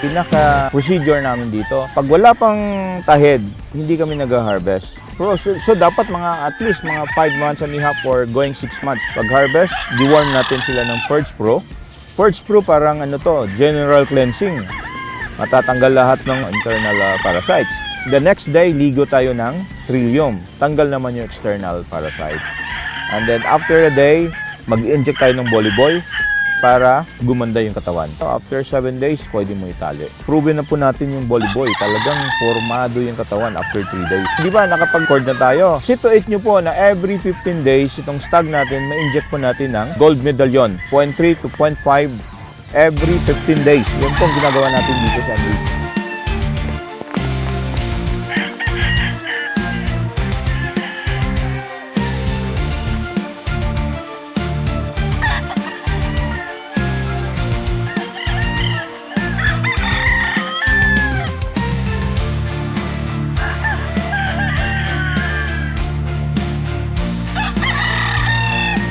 pinaka-procedure namin dito. Pag wala pang tahid, hindi kami nag-harvest. So, so, so dapat mga at least mga 5 months and a half or going 6 months. Pag harvest, deworm natin sila ng Purge Pro. Purge Pro parang ano to, general cleansing. Matatanggal lahat ng internal ah, parasites. The next day, ligo tayo ng Trillium. Tanggal naman yung external parasite. And then after a day, mag-inject tayo ng Boliboy para gumanda yung katawan. After 7 days, pwede mo itali. Proven na po natin yung Boliboy. Talagang formado yung katawan after 3 days. Di ba, nakapag-cord na tayo. Situate nyo po na every 15 days, itong stag natin, ma-inject po natin ng gold medallion. 0.3 to 0.5 every 15 days. Yun po ang ginagawa natin dito sa Amazing.